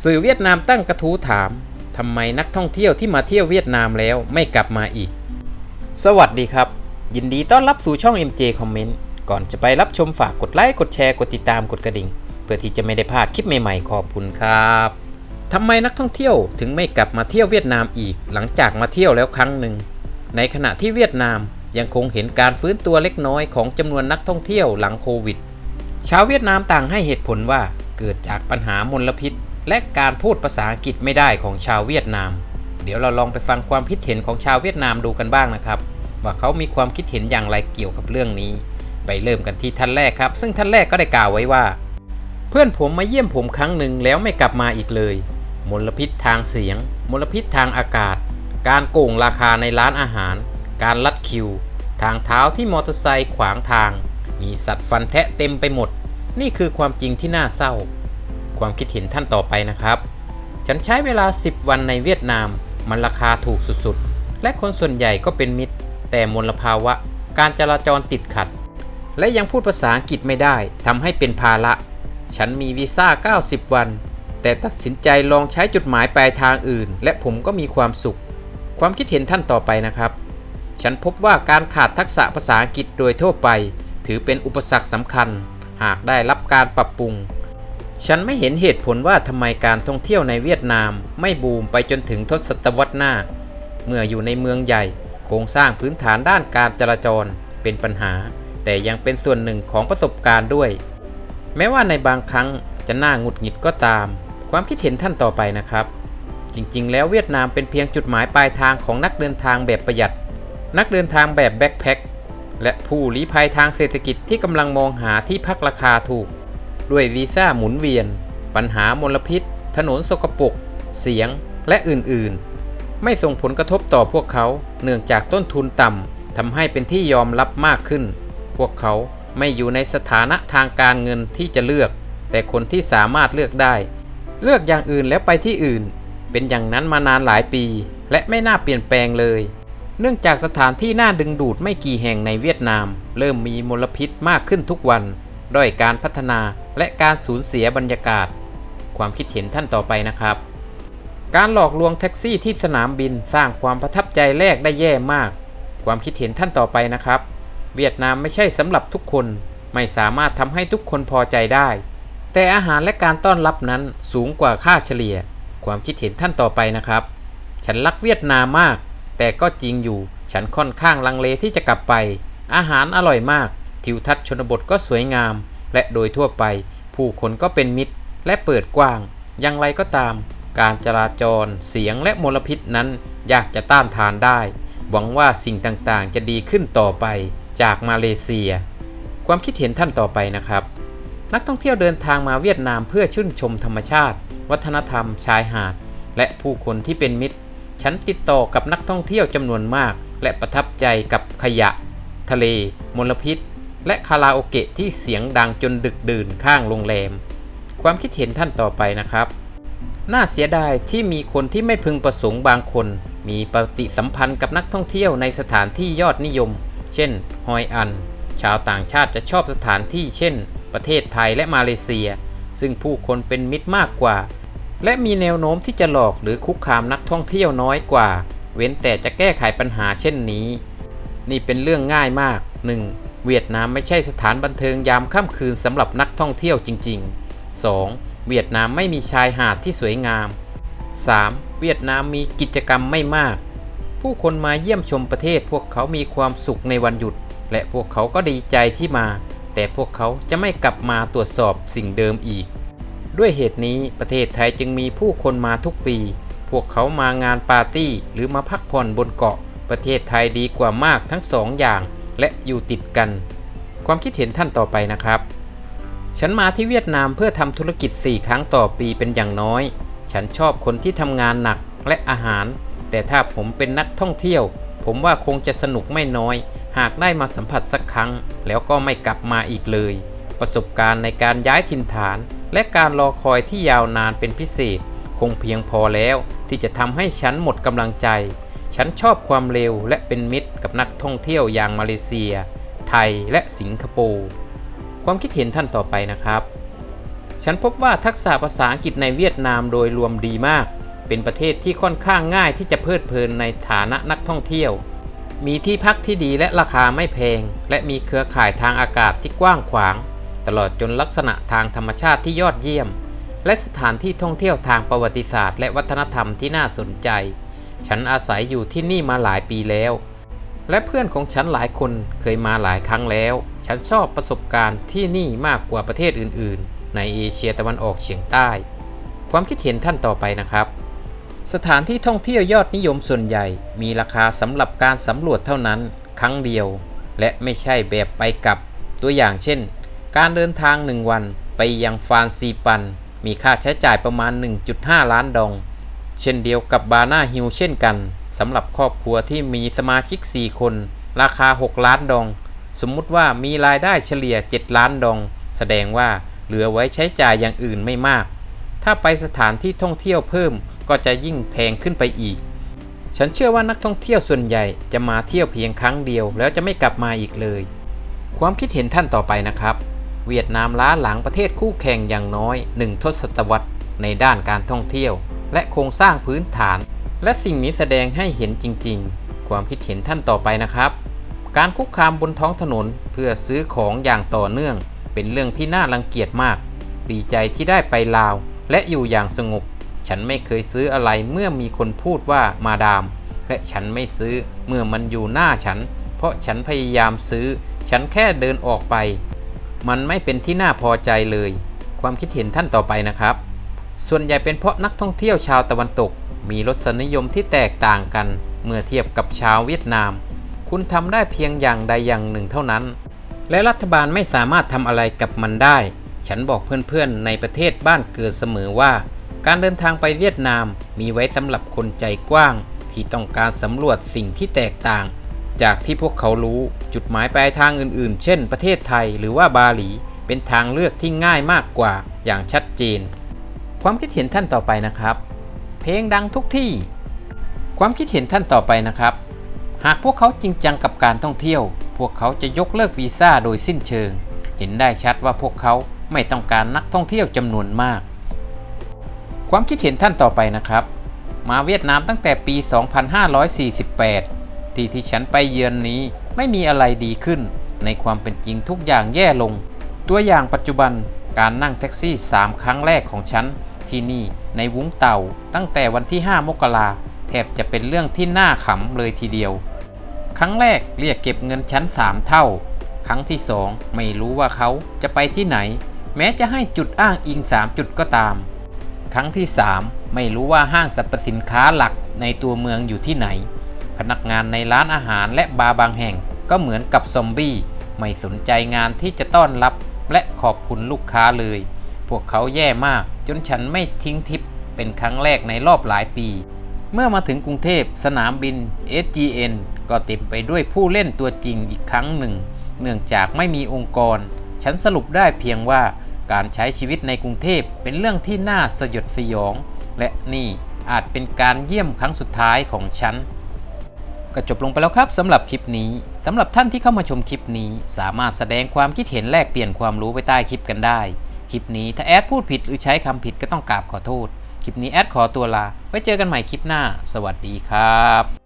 สื่อเวียดนามตั้งกระทู้ถามทำไมนักท่องเที่ยวที่มาเที่ยวเวียดนามแล้วไม่กลับมาอีก สวัสดีครับ ยินดีต้อนรับสู่ช่อง MJ Comment ก่อนจะไปรับชมฝากกดไลค์กดแชร์กดติดตามกดกระดิ่ง เพื่อที่จะไม่ได้พลาดคลิปใหม่ๆขอบคุณครับทำไมนักท่องเที่ยวถึงไม่กลับมาเที่ยวเวียดนามอีก หลังจากมาเที่ยวแล้วครั้งหนึ่งในขณะที่เวียดนามยังคงเห็นการฟื้นตัวเล็กน้อยของจำนวนนักท่องเที่ยวหลังโควิด ชาวเวียดนามต่างให้เหตุผลว่าเกิดจากปัญหามลพิษ และการพูดภาษาอังกฤษไม่ได้ของชาวเวียดนาม เดี๋ยวเราลองไปฟังความคิดเห็นของชาวเวียดนามดูกันบ้างนะครับ ว่าเขามีความคิดเห็นอย่างไรเกี่ยวกับเรื่องนี้ ไปเริ่มกันที่ท่านแรกครับ ซึ่งท่านแรกก็ได้กล่าวไว้ว่า เพื่อนผมมาเยี่ยมผมครั้งหนึ่งแล้วไม่กลับมาอีกเลย มลพิษทางเสียง มลพิษทางอากาศ การโกงราคาในร้านอาหาร การลัดคิว ทางเท้าที่มอเตอร์ไซค์ขวางทาง มีสัตว์ฟันแทะเต็มไปหมด นี่คือความจริงที่น่าเศร้า ความคิดเห็นท่านต่อไปนะครับ ฉันใช้เวลา 10 วันในเวียดนาม มันราคาถูกสุดๆ และคนส่วนใหญ่ก็เป็นมิตร แต่มลภาวะ การจราจรติดขัด และยังพูดภาษาอังกฤษไม่ได้ทำให้เป็นภาระ ฉันมีวีซ่า 90 วัน แต่ตัดสินใจลองใช้จุดหมายปลายทางอื่น และผมก็มีความสุข ความคิดเห็นท่านต่อไปนะครับ ฉันพบว่าการขาดทักษะภาษาอังกฤษโดยทั่วไป ถือเป็นอุปสรรคสำคัญ หากได้รับการปรับปรุง ฉันไม่เห็นเหตุผลว่าทำไมการท่องเที่ยวในเวียดนามไม่บูมไปจนถึงทศตวรรษหน้า เมื่ออยู่ในเมืองใหญ่ โครงสร้างพื้นฐานด้านการจราจรเป็นปัญหา แต่ยังเป็นส่วนหนึ่งของประสบการณ์ด้วย แม้ว่าในบางครั้งจะน่าหงุดหงิดก็ตาม ความคิดเห็นท่านต่อไปนะครับ จริงๆ แล้วเวียดนามเป็นเพียงจุดหมายปลายทางของนักเดินทางแบบประหยัด นักเดินทางแบบแบ็คแพ็คและผู้ลี้ภัยทางเศรษฐกิจที่กำลังมองหาที่พักราคาถูก ด้วยวีซ่าหมุนเวียน ปัญหามลพิษ ถนนสกปรกเสียงและอื่นๆ ไม่ส่งผลกระทบต่อพวกเขา เนื่องจากต้นทุนต่ำทำให้เป็นที่ยอมรับมากขึ้น พวกเขาไม่อยู่ในสถานะทางการเงินที่จะเลือก แต่คนที่สามารถเลือกได้ เลือกอย่างอื่นแล้วไปที่อื่น เป็นอย่างนั้นมานานหลายปี และไม่น่าเปลี่ยนแปลงเลย เนื่องจากสถานที่น่าดึงดูดไม่กี่แห่งในเวียดนาม เริ่มมีมลพิษมากขึ้นทุกวัน ด้วยการพัฒนา และการสูญเสียบรรยากาศ ความคิดเห็นท่านต่อไปนะครับ การหลอกลวงแท็กซี่ที่สนามบินสร้างความประทับใจแรกได้แย่มาก ความคิดเห็นท่านต่อไปนะครับ เวียดนามไม่ใช่สำหรับทุกคนไม่สามารถทำให้ทุกคนพอใจได้ แต่อาหารและการต้อนรับนั้นสูงกว่าค่าเฉลี่ย ความคิดเห็นท่านต่อไปนะครับ ฉันรักเวียดนามมาก แต่ก็จริงอยู่ ฉันค่อนข้างลังเลที่จะกลับไป อาหารอร่อยมาก ทิวทัศน์ชนบทก็สวยงาม และโดยทั่วไป ผู้คนก็เป็นมิตรและเปิดกว้าง อย่างไรก็ตาม การจราจร เสียงและมลพิษนั้นยากจะต้านทานได้ หวังว่าสิ่งต่างๆ จะดีขึ้นต่อไปจากมาเลเซีย ความคิดเห็นท่านต่อไปนะครับ นักท่องเที่ยวเดินทางมาเวียดนามเพื่อชื่นชมธรรมชาติ วัฒนธรรม ชายหาด และผู้คนที่เป็นมิตร ฉันติดต่อกับนักท่องเที่ยวจำนวนมาก และประทับใจกับขยะ ทะเล มลพิษ และคาราโอเกะที่เสียงดังจนดึกดื่นข้างโรงแรม ความคิดเห็นท่านต่อไปนะครับ น่าเสียดายที่มีคนที่ไม่พึงประสงค์บางคน มีปฏิสัมพันธ์กับนักท่องเที่ยวในสถานที่ยอดนิยม เช่น ฮอยอัน ชาวต่างชาติจะชอบสถานที่เช่น ประเทศไทยและมาเลเซีย ซึ่งผู้คนเป็นมิตรมากกว่า และมีแนวโน้มที่จะหลอกหรือคุกคามนักท่องเที่ยวน้อยกว่า เว้นแต่จะแก้ไขปัญหาเช่นนี้ นี่เป็นเรื่องง่ายมาก 1. เวียดนามไม่ใช่สถานบันเทิงยามค่ำคืนสำหรับนักท่องเที่ยวจริง ๆ 2. เวียดนามไม่มีชายหาดที่สวยงาม 3. เวียดนามมีกิจกรรมไม่มาก ผู้คนมาเยี่ยมชมประเทศพวกเขามีความสุขในวันหยุด และพวกเขาก็ดีใจที่มา แต่พวกเขาจะไม่กลับมาตรวจสอบสิ่งเดิมอีก ด้วยเหตุนี้ประเทศไทยจึงมีผู้คนมาทุกปี พวกเขามางานปาร์ตี้หรือมาพักผ่อนบนเกาะ ประเทศไทยดีกว่ามากทั้งสองอย่าง และอยู่ติดกัน ความคิดเห็นท่านต่อไปนะครับ ฉันมาที่เวียดนามเพื่อทำธุรกิจ 4 ครั้งต่อปีเป็นอย่างน้อย ฉันชอบคนที่ทำงานหนักและอาหาร แต่ถ้าผมเป็นนักท่องเที่ยว ผมว่าคงจะสนุกไม่น้อย หากได้มาสัมผัสสักครั้ง แล้วก็ไม่กลับมาอีกเลย ประสบการณ์ในการย้ายถิ่นฐาน และการรอคอยที่ยาวนานเป็นพิเศษ คงเพียงพอแล้วที่จะทำให้ฉันหมดกำลังใจ ฉันชอบความเร็วและเป็นมิตร นักท่องเที่ยวอย่างมาเลเซีย ไทยและสิงคโปร์ความคิดเห็นท่านต่อไปนะครับ ฉันพบว่าทักษะภาษาอังกฤษในเวียดนามโดยรวมดีมาก เป็นประเทศที่ค่อนข้างง่ายที่จะเพลิดเพลินในฐานะนักท่องเที่ยว มีที่พักที่ดีและราคาไม่แพง และมีเครือข่ายทางอากาศที่กว้างขวาง ตลอดจนลักษณะทางธรรมชาติที่ยอดเยี่ยม และสถานที่ท่องเที่ยวทางประวัติศาสตร์ และวัฒนธรรมที่น่าสนใจ ฉันอาศัยอยู่ที่นี่มาหลายปีแล้ว และเพื่อนของฉันหลายคนเคยมาหลายครั้งแล้ว ฉันชอบประสบการณ์ที่นี่มากกว่าประเทศอื่น ๆ ในเอเชียตะวันออกเฉียงใต้ ความคิดเห็นท่านต่อไปนะครับ สถานที่ท่องเที่ยวยอดนิยมส่วนใหญ่ มีราคาสำหรับการสำรวจเท่านั้น ครั้งเดียว และไม่ใช่แบบไปกลับ ตัวอย่างเช่น การเดินทางหนึ่งวันไปยังฟานซีปัน มีค่าใช้จ่ายประมาณ 1.5 ล้านดอง เช่นเดียวกับบาน่าฮิลเช่นกัน สำหรับครอบครัวที่มีสมาชิก 4 คน ราคา 6 ล้านดอง สมมุติว่ามีรายได้เฉลี่ย 7 ล้านดอง แสดงว่าเหลือไว้ใช้จ่ายอย่างอื่นไม่มาก ถ้าไปสถานที่ท่องเที่ยวเพิ่มก็จะยิ่งแพงขึ้นไปอีก ฉันเชื่อว่านักท่องเที่ยวส่วนใหญ่จะมาเที่ยวเพียงครั้งเดียว แล้วจะไม่กลับมาอีกเลย ความคิดเห็นท่านต่อไปนะครับ เวียดนามล้าหลังประเทศคู่แข่งอย่างน้อยหนึ่งทศวรรษในด้านการท่องเที่ยว และโครงสร้างพื้นฐาน และสิ่งนี้แสดงให้เห็นจริงๆ ความคิดเห็นท่านต่อไปนะครับ การคุกคามบนท้องถนนเพื่อซื้อของอย่างต่อเนื่อง เป็นเรื่องที่น่ารังเกียจมาก ดีใจที่ได้ไปลาว และอยู่อย่างสงบ ฉันไม่เคยซื้ออะไรเมื่อมีคนพูดว่ามาดาม และฉันไม่ซื้อเมื่อมันอยู่หน้าฉัน เพราะฉันพยายามซื้อ ฉันแค่เดินออกไป มันไม่เป็นที่น่าพอใจเลย ความคิดเห็นท่านต่อไปนะครับ ส่วนใหญ่เป็นเพราะนักท่องเที่ยวชาวตะวันตก มีรสนิยมที่แตกต่างกันเมื่อเทียบกับชาวเวียดนาม คุณทำได้เพียงอย่างใดอย่างหนึ่งเท่านั้น และรัฐบาลไม่สามารถทำอะไรกับมันได้ ฉันบอกเพื่อนๆในประเทศบ้านเกิดเสมอว่า การเดินทางไปเวียดนามมีไว้สำหรับคนใจกว้าง ที่ต้องการสำรวจสิ่งที่แตกต่าง จากที่พวกเขารู้จุดหมายปลายทางอื่น ๆ เช่น ประเทศไทยหรือว่าบาหลี เป็นทางเลือกที่ง่ายมากกว่าอย่างชัดเจน ความคิดเห็นท่านต่อไปนะครับ เพลงดังทุกที่ ความคิดเห็นท่านต่อไปนะครับ หากพวกเขาจริงจังกับการท่องเที่ยว พวกเขาจะยกเลิกวีซ่าโดยสิ้นเชิง เห็นได้ชัดว่าพวกเขาไม่ต้องการนักท่องเที่ยวจำนวนมาก ความคิดเห็นท่านต่อไปนะครับ มาเวียดนามตั้งแต่ปี 2548 ที่ที่ฉันไปเยือนนี้ไม่มีอะไรดีขึ้น ในความเป็นจริงทุกอย่างแย่ลง ตัวอย่างปัจจุบันการนั่งแท็กซี่ 3 ครั้งแรกของฉันที่นี่ ในวุ้งเต่าตั้งแต่วันที่ 5 มกราแทบจะเป็นเรื่องที่น่าขำเลยทีเดียว ครั้งแรกเรียกเก็บเงินชั้น 3 เท่า ครั้งที่ 2 ไม่รู้ว่าเขาจะไปที่ไหน แม้จะให้จุดอ้างอิง 3 จุดก็ตาม ครั้งที่ 3 ไม่รู้ว่าห้างสรรพสินค้าหลักในตัวเมืองอยู่ที่ไหน พนักงานในร้านอาหารและบาร์บางแห่งก็เหมือนกับซอมบี้ไม่สนใจงานที่จะต้อนรับและขอบคุณลูกค้าเลย วกเขาแย่มาก จนฉันไม่ทิ้งทิปเป็นครั้งแรกในรอบหลายปี เมื่อมาถึงกรุงเทพสนามบิน SGN ก็เต็มไปด้วยผู้เล่นตัวจริงอีกครั้งหนึ่ง เนื่องจากไม่มีองค์กร ฉันสรุปได้เพียงว่าการใช้ชีวิตในกรุงเทพเป็นเรื่องที่น่าสยดสยอง และนี่อาจเป็นการเยี่ยมครั้งสุดท้ายของฉันก็จบลงไปแล้วครับสำหรับคลิปนี้สำหรับท่านที่เข้ามาชมคลิปนี้ สามารถแสดงความคิดเห็นแลกเปลี่ยนความรู้ไปใต้คลิปกันได้ คลิปนี้ ถ้าแอดพูดผิดหรือใช้คำผิดก็ต้องกราบขอโทษ คลิปนี้แอดขอตัวลา ไว้เจอกันใหม่คลิปหน้า สวัสดีครับ